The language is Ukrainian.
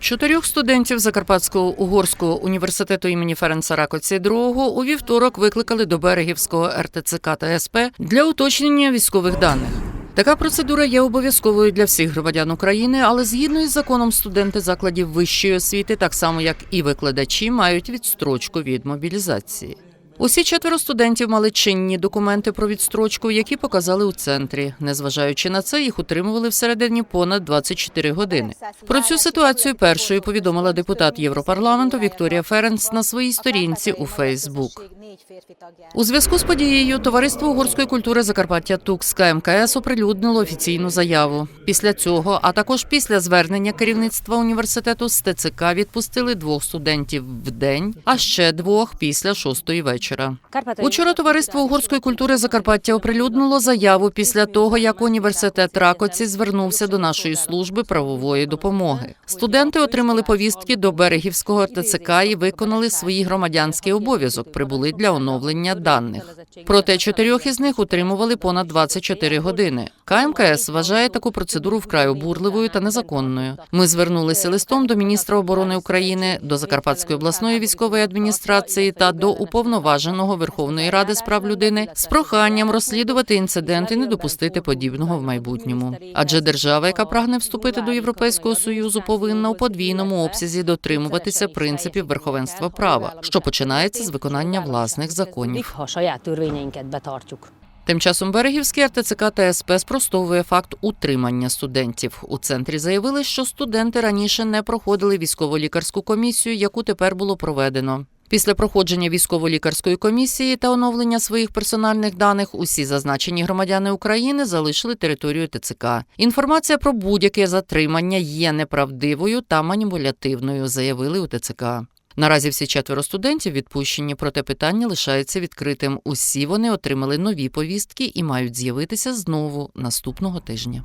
Чотирьох студентів Закарпатського угорського університету імені Ференца Ракоці II у вівторок викликали до Берегівського РТЦК та СП для уточнення військових даних. Така процедура є обов'язковою для всіх громадян України, але згідно із законом студенти закладів вищої освіти, так само як і викладачі, мають відстрочку від мобілізації. Усі четверо студентів мали чинні документи про відстрочку, які показали у центрі. Незважаючи на це, їх утримували всередині понад 24 години. Про цю ситуацію першою повідомила депутат Європарламенту Вікторія Ференц на своїй сторінці у Фейсбук. У зв'язку з подією товариство угорської культури Закарпаття ТУКС КМКС оприлюднило офіційну заяву. Після цього, а також після звернення керівництва університету з ТЦК відпустили двох студентів в день, а ще двох після шостої вечора. Учора товариство угорської культури Закарпаття оприлюднило заяву після того, як університет Ракоці звернувся до нашої служби правової допомоги. Студенти отримали повістки до берегівського РТЦК і виконали свій громадянський обов'язок. Прибули для оновлення даних. Проте чотирьох із них утримували понад 24 години. КМКС вважає таку процедуру вкрай обурливою та незаконною. Ми звернулися листом до міністра оборони України, до Закарпатської обласної військової адміністрації та до уповноваженого Верховної Ради з прав людини з проханням розслідувати інцидент і не допустити подібного в майбутньому. Адже держава, яка прагне вступити до Європейського союзу, повинна у подвійному обсязі дотримуватися принципів верховенства права, що починається з виконання власних законів. Тим часом Берегівський РТЦК та СП спростовує факт утримання студентів. У центрі заявили, що студенти раніше не проходили військово-лікарську комісію, яку тепер було проведено. Після проходження військово-лікарської комісії та оновлення своїх персональних даних усі зазначені громадяни України залишили територію ТЦК. Інформація про будь-яке затримання є неправдивою та маніпулятивною, заявили у ТЦК. Наразі всі четверо студентів відпущені, проте питання лишається відкритим. Усі вони отримали нові повістки і мають з'явитися знову наступного тижня.